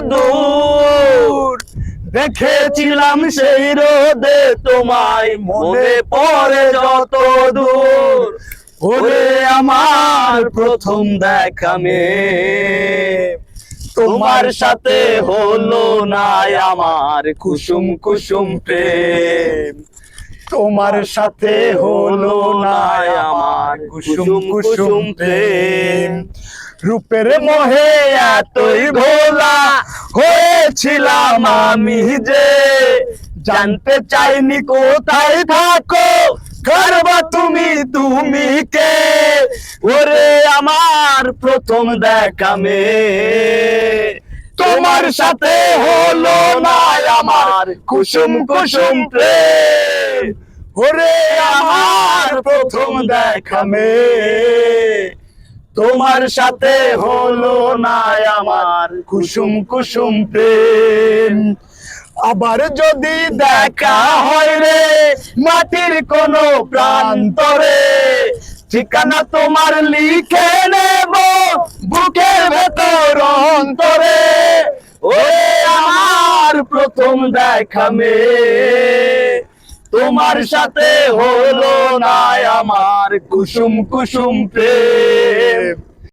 দূর। দেখেছিলাম সেই রোদে তোমায় মনে পড়ে যত দূর। ওরে আমার প্রথম দেখা মে। তোমার সাথে হলো না আমার কুসুম কুসুম প্রেম। তোমার সাথে হলো না আমার কুসুম কুসুম প্রেম। রূপের মোহে এতই ভোলা হয়েছিলাম আমি যে জানতে চাইনি কোথায় থাকো। কারবা তুমি তুমি কে? ওরে আমার প্রথম দেখা মে তোমার সাথে হলো না আমার কুসুম কুসুম প্রেম। ওরে আমার প্রথম দেখা মে তোমার সাথে হলো না আমার কুসুম কুসুম প্রেম। আবার যদি দেখা হয় রে, মাটির কোন প্রান্তরে, ঠিকানা তোমার লিখে নেব বুকের ভেতর অন্তরে। ওরে আমার প্রথম দেখা মে তোমার সাথে হলো না আমার কুসুম কুসুম প্রেম।